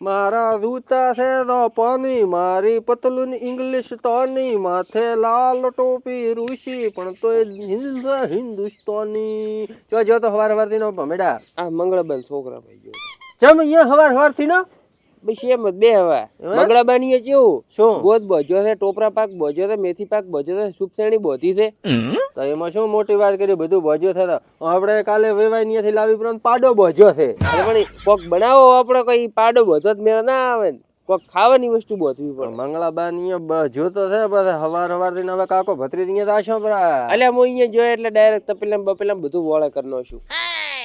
મારા જૂતા છે તો પાની મારી પતલુન ઇંગ્લિશ તોની માથે લાલ ટોપી ઋષિ પણ તો હિન્દ હિન્દુસ્તાની. જો જો તો હવાર હવારથી નો ભમેડા. આ મંગળબેન છોકરા ભાઈ ગયો જમ અહીંયા હવાર હવારથી નો? બસ એમ જ બે હવે. બગડા મંગળાબાની કેવું? શું? ગોદ બોજો છે ટોપરા પાક બોજો છે મેથી પાક બોજો છે સુપસેણી બોધી છે. તો એમાં શું મોટી વાત કરી બધું ભોજ્યો થતા આપણે કાલે વેવાય ત્યાંથી લાવી પરંતુ પાડો ભોજ્યો છે. પણ કોક બનાવો આપણે કઈ પાડો બધો જ મેળ ના આવે કોક ખાવાની વસ્તુ બોધવી પડે. મંગળાબા અહીંયા જોતો છે બસ હવાર હવારથી હવે કાકો ભત્રી અહીંયા આશો પર અલ્યા હું અહીંયા જોયો એટલે ડાયરેક્ટ તપેલા ને બપેલા બધું વોળે કરી છું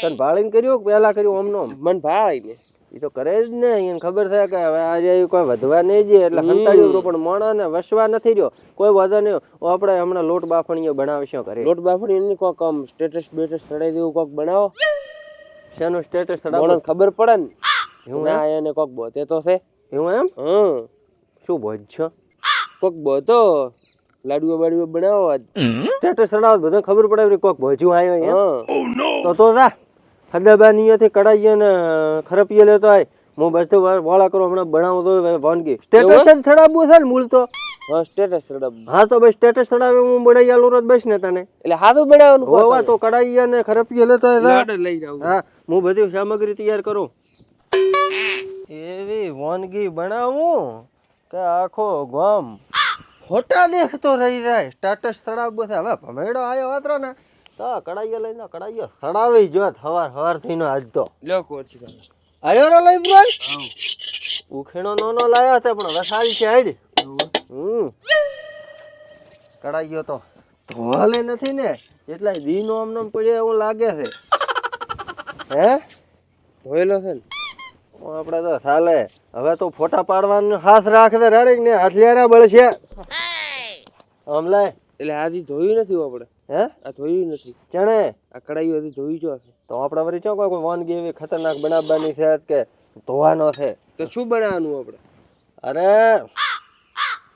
તને ભાળીને કર્યું કે પહેલા કર્યું ઓમનો મન ભાઈ ને. એ તો કરે જ ને એને ખબર થાય કે હવે આજે કોઈ વધવા નહીં જઈએ એટલે હંતાડી હતું, પણ મોણા ને વસવા નથી રહ્યો. કોઈ વધે નહીં આપણે હમણાં લોટ બાફણીઓ બનાવશો કરે લોટ બાફણી ની કોક આમ સ્ટેટસ બેટસ ચડાવી દેવું કોક બનાવો? શેનું સ્ટેટસ ચડાવો ખબર પડે ને? હું ના એને કોક બોતે તો છે. એવું એમ? હમ. શું ભોજ છો? કોક બોતો. લાડુઓ બાડુઓ બનાવો સ્ટેટસ ચડાવો બધું ખબર પડે કોક ભોજું આવ્યો હા તો તો જા. હદાબા અહીંયાથી કડાઈએ ને ખરપીએ લેતો આય. હું બધું તો વાળા કરો હમણાં બનાવો તો વાનગી. સ્ટેટસ જ ચડાવવું છે ને મૂળ તો? હા સ્ટેટસ ચડાવ હા તો ભાઈ સ્ટેટસ થડાવે હું બનાવી આલું રોજ બેસ ને તને. એટલે હાથું બનાવવાનું હોવા તો કડાઈએ ને ખરપીએ લેતો આય. લઈ જાવ હા હું બધી સામગ્રી તૈયાર કરું. એવી વાનગી બનાવું કે આખો ગામ ફોટા દેખતો રહી જાય. સ્ટેટસ તળાવ છે. હવે ભમેડો આવ્યો વાતરો ને. તો કડાઈએ લઈને કડાઈએ સડાવી જોત હવાર હવાર થઈને આજ તો. લ્યો કોરચી આયો રે લઈ બ્રોય ઉખેણો નોનો લાયા હતા પણ હવે છે આડી હમ. કડાઈયો તો ધોવાલે નથી ને એટલા દીનો આમ નામ પડ્યો એવું લાગે છે. હે? ધોયેલો છે ને. ઓ આપણે તો ચાલે હવે તો ફોટા પાડવાનો હાથ રાખે રાડી ને હથિયારા બળશે. આમ લાય. એટલે આજી ધોયું નથી આપણે? હે? આ જોયું નથી. ચણે? આ કડાઈઓ હજી ધોઈ જો તો આપણે વળી ચો કોઈ વાનગી એવી ખતરનાક બનાવવાની છે કે ધોવાનો છે? તો શું બનાવવાનું આપણે? અરે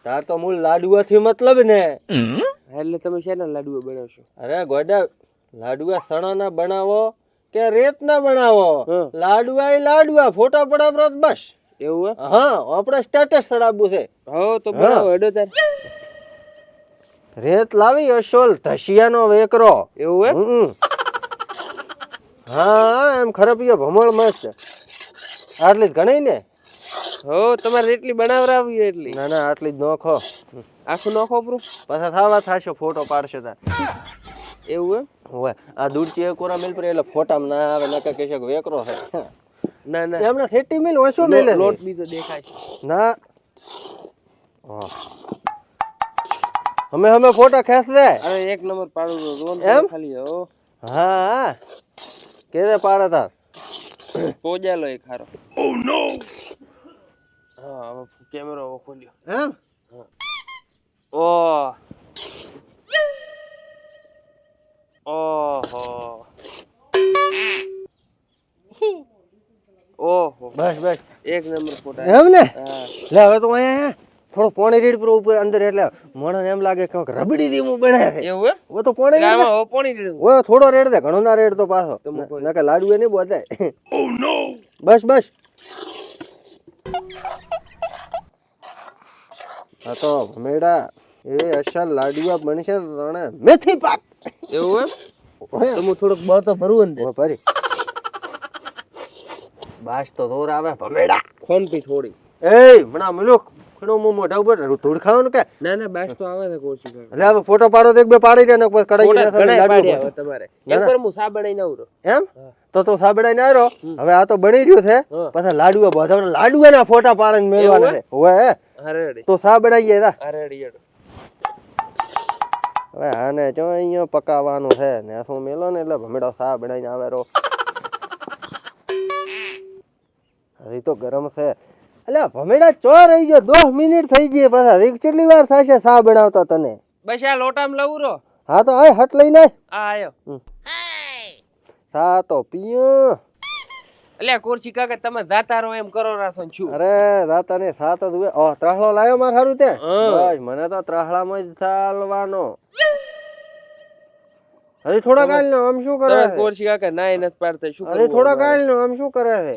તાર તો મૂળ લાડુઆથી મતલબ ને. એટલે તમે શેના લાડુઓ બનાવશો? અરે ગોડા લાડુઆ સણાના બનાવો કે રેતના બનાવો. લાડુઆ એ લાડુઆ ફોટા પડાવ બસ. એવું હા? આપણે સ્ટેટસ ચડાવવું છે. હો તો બનાવો હેડો તાર. રેત લાવી અશોલ ધસિયાનો વેકરો. એવું હે. હા એમ ખરપીયો ભમળ મસ્ત. આટલી જ ગણાય ને? હો તમારે એટલી બનાવરાવી એટલી. ના ના આટલી જ નોખો. આખું નોખો પ્રૂફ? પાછા થાવા થાશો ફોટો પાડશે તાર. એવું હે હોય આ દૂરચી કોરા મિલ પર એટલે ફોટામાં ના આવે નકર કહેશે કે વેકરો છે. ના ના. એમના થેટી મિલ ઓછો મેલ. લોટ બી તો દેખાય ના. હા. અમે અમે ફોટા ખેંચ દે અરે એક નંબર પાડું તો રોન એમ? ખાલી હો. હા કેરે પાડે તાર? પોજાલો ઓ નો હા હવે કેમેરો ખોલ્યો એમ? ઓ. ઓહો. ઓહો. બસ બસ. એક નંબર ફોટા. એમ ને? હા. લે હવે તો અહીંયા હે, થોડો પોણી રેડ પર ઉપર અંદર એટલે મને એમ લાગે કે રબડી દીમું બનાવે એવું હે ઓ તો પોણી રીડ. ઓ પોણી રીડ ઓ થોડો રેડ દે ઘણો ના રેડ તો પાછો. તો ના કે લાડુ એ નહીં નો બસ બસ. આ તો ભમેડા એ અસલ લાડુઆ બનશે તણે મેથી પાક. એવું એમ? તો હું થોડોક બળ તો ભરવું ને ઓ ભરી. બાસ તો દોર આવે ભમેડા. ખોન પી થોડી. એ મણા મિલો ખણો મો મોઢા ઉપર ધૂળ ખાવાનું કે? ના ના બાસ તો આવે છે કોર્સી એટલે હવે ફોટો પાડો તો એક બે પાડી દે ને ઉપર કડાઈ ને લાડુ પાડ્યા પાડો. હવે તમારે. એક ના. વાર હું સા બનાવીને આવરો. એમ? તો તો તો સાબડાઈને આવરો. હવે આ તો બની રહ્યો છે. પાછા પછી લાડુઆ બોધાવના. લાડુઆના ફોટા પાડીને મેળવાના છે. ઓવે અરે તો તો સાબડાઈએ તા અરે હવે આને જો અહીંયા પકાવવાનું છે ને શું મેલો ને એટલે ભમેડો સા બનાવીને આવે રો હજી તો ગરમ છે. એટલે ભમેડા ચો રહી ગયો દસ મિનિટ થઈ ગઈ પાછા. કેટલી વાર થશે સા બનાવતા તને? બસ આ લોટામાં લઉં રો હા તો આય હટ લઈને આ આયો. સા તો પીયો એટલે કુરસી કાકા તમે જાતા રહો એમ કરો રાસો છું. અરે દાતા ને સા તો જુએ ઓ ત્રાહળો લાયો માર સારું તે બસ મને તો ત્રાહળામાં જ ચાલવાનો હજી થોડા કાલ નો આમ શું કરે છે? કોર્સી કાકા નાય નથી પાડતા શું હજી થોડા કાલ નો આમ શું કરે છે?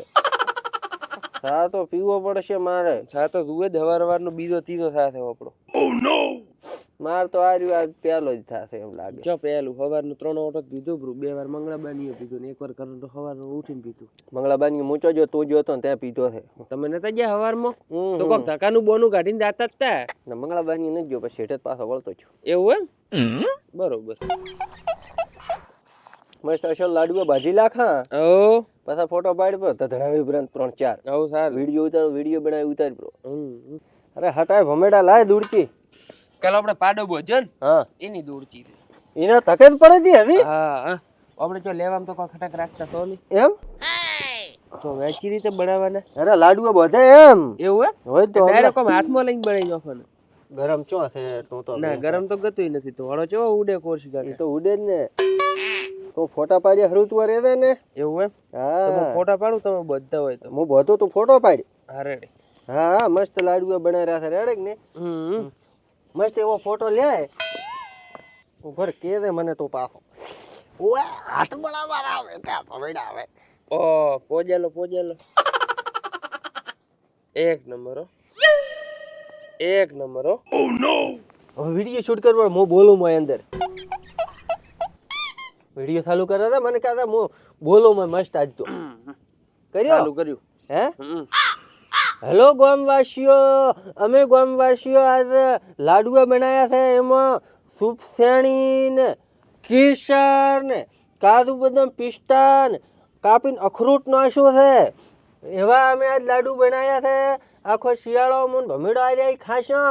ચા તો પીવો પડશે મારે. ચા તો તું જ હવાર નો બીજો ત્રીજો થશે આપણો માર તો આ રહ્યું આજ પહેલો જ થશે એમ લાગે. જો પેલું હવારનું ત્રણ ઓટો પીધું બ્રુ બે વાર મંગળાબાનીએ પીધું ને એકવાર કરંટ હવારનું ઉઠીને પીધું. મંગળાબાની મૂંચો જો તું જોતો ને ત્યાં પીધો છે. તમે નતા ગયા સવારમાં તો. કોક ધક્કાનું બોનું કાઢીને દાતા જ તા ને મંગળાબાની નથી ગયો પછી હેઠે પાછો વળતો છું. એવું એમ? બરોબર. મસ્ત અસલ લાડુઓ ભાજી લાખા ઓ. પાછા ફોટો પાડ પર. ધડાવી ઉપરાંત ત્રણ ચાર. ઓ સાર. વીડિયો ઉતારો વીડિયો બનાવી ઉતાર બ્રો અરે હટાય ભમેડા લાય દૂરચી કાલ આપણે પાડો બોજન હા. એની દૂરચી એના તકે જ પડે તી હવે હા આપણે જો લેવામાં તો કોઈ ખટાક રાખતા તો નહીં. એમ? તો વેચી રીતે બનાવવાના. અરે લાડુઓ બધે એમ. એવું હે હોય તો ડાયરેક્ટ કોમ હાથમાં લઈને બનાવી નાખવાનું. ગરમ ચો છે તો તો ના ગરમ તો ગતું નથી. તો હળો ચો ઉડે કોર્સ એ તો ઉડે જ ને. તો ફોટા પાડ્યા હરું તું રહે ને? એવું એમ? હા. ફોટા પાડું તમે બધા હોય તો. હું બધો તું ફોટો પાડી. હા રેડી. હા મસ્ત લાડુઓ બનાવ્યા છે રેડે ને? મસ્ત એવો ફોટો લે ઉભર કે દે મને તો પાછો. ઓય હાથ બનાવવા આવે ત્યાં ભમેડા આવે. ઓ પોજેલો પોજેલો. એક નંબર એક નંબર ઓ હવે વીડિયો શૂટ કરવા મો બોલું મો અંદર. વીડિયો ચાલુ કર્યા હતા મને કહેતા હું બોલો મેં મસ્ત આજ તો. કર્યો? ચાલુ કર્યું. હે. હેલો ગામવાસીઓ અમે ગામવાસીઓ આજ લાડુએ બનાવ્યા છે એમાં સૂપ શેણી ને કેસર ને કાજુ બદામ પિસ્તા ને કાપીને અખરોટ નાખ્યો છે. એવા અમે આજ લાડુ બનાવ્યા છે. આખો શિયાળો મને ભમીડો આવી રહી ખાશો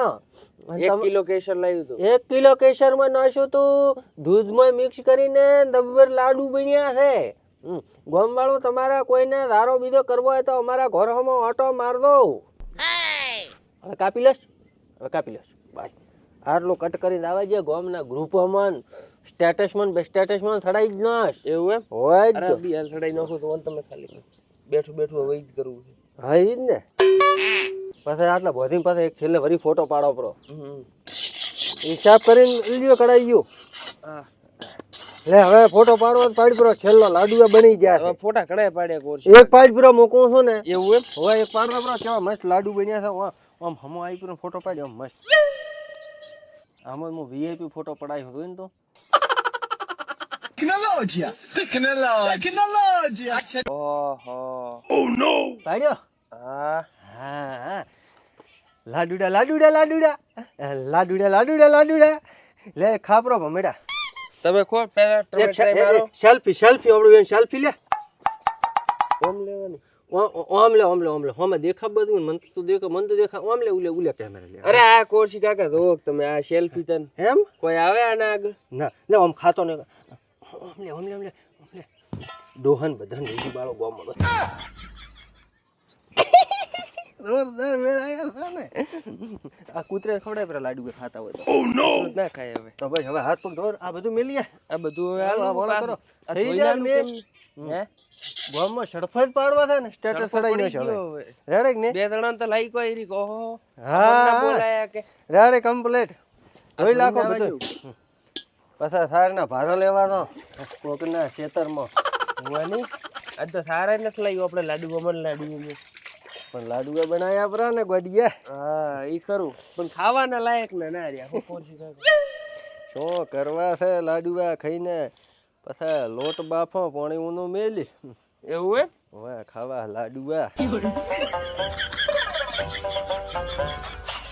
એક કિલો કેસર લાવ્યું હતું એક કિલો કેસરમાં નાખ્યું તું. દૂધમાં મિક્સ કરીને દબર લાડુ બન્યા છે ગોમ વાળું તમારે કોઈને દારો બીજો કરવો હોય તો અમારા ઘરમાં ઓટો માર દો હવે કાપી લઈશ. હવે કાપી લઈશ. બાય. આટલું કટ કરીને આવે છે ગામના સ્ટેટસ સ્ટેટસમાં બે સ્ટેટસમાં ચડાઈ જ નાશ. એવું એમ? હોય જ. અરે તો. બી હાલ ચડાઈ નાખો તો તમે ખાલી બેઠું બેઠું હવે જ કરવું છે. હા એ જ ને. પછી આટલા ભોજન પાસે એક છેલ્લે વરી ફોટો પાડો પરો હમ. હિસાબ કરીને લ્યો કઢાઈ ગયો. લે હવે ફોટો પાડો તો પાડી પરો છેલ્લો લાડુઆ બની ગયા હવે ફોટા કડાય પાડ્યા કોર એક પાડી પૂરો મૂકું છું ને. એવું એમ? હવે એક પાડવા પૂરો કેવા મસ્ત લાડુ બન્યા છે. આમ- હમો આવી પૂરો ફોટો પાડ્યો મસ્ત. આમાં હું વીઆઈપી ફોટો પડાયો હતો ને તો. Tecnologia! Tecnologia! Tecnologia! ઓહો. પાડ્યો? હા હા. હા. લાડુડા લાડુડા લાડુડા. લાડુડા લાડુડા લાડુડા. લે ખાપરો ભમેડા. તમે ખો પહેલા એક સેલ્ફી સેલ્ફી આપણું સેલ્ફી લે. ઓમ લેવાની. ઓમ લે ઓમ લે ઓમ લે. હોમે દેખા બધું મન તો દેખા મન તો દેખા ઓમ લે ઉલે ઉલે કેમેરા લે. અરે આ કોર્સી કાકા જો તમે આ સેલ્ફી તન. એમ? કોઈ આવે આના આગળ? ના લે આમ ખાતો ને. ઓમ લે ઓમ લે ઓમ લે ઓમ લે. ડોહન બધા બાળો ગોમ. મળો જોરદાર મેળાયા છે ને. આ કૂતરે ખવડાય પેલા લાડુ ખાતા હોય તો. ના ખાય હવે. તો ભાઈ હવે હાથ પગ ધોર આ બધું મેલી આ બધું હવે હાલો કરો. થઈ જાય ને. હે? સડફત પાડવા થાય ને સ્ટેટસ પડી છે હવે. ગયો રેડે ને. બે ત્રણ તો લાઈક કોઈ રી ઓહો હા. બોલાયા કે. રેડે કમ્પ્લીટ ધોઈ લાખો બધું. પાછા સારના ભારો લેવાનો. કોકના ખેતરમાં હોવાની? આજ તો સારા નથી લાગ્યું આપણે લાડુ અમર લાડુ. પણ લાડુઆ બનાવ્યા પરા ને ગોડિયા. હા ઈ ખરું. પણ ખાવાના લાયક ને ના રહ્યા. શું કરવા છે લાડુઆ ખાઈને? પછી લોટ બાફો પાણી ઊનું મેલી. એવું હે હવે ખાવા લાડુઆ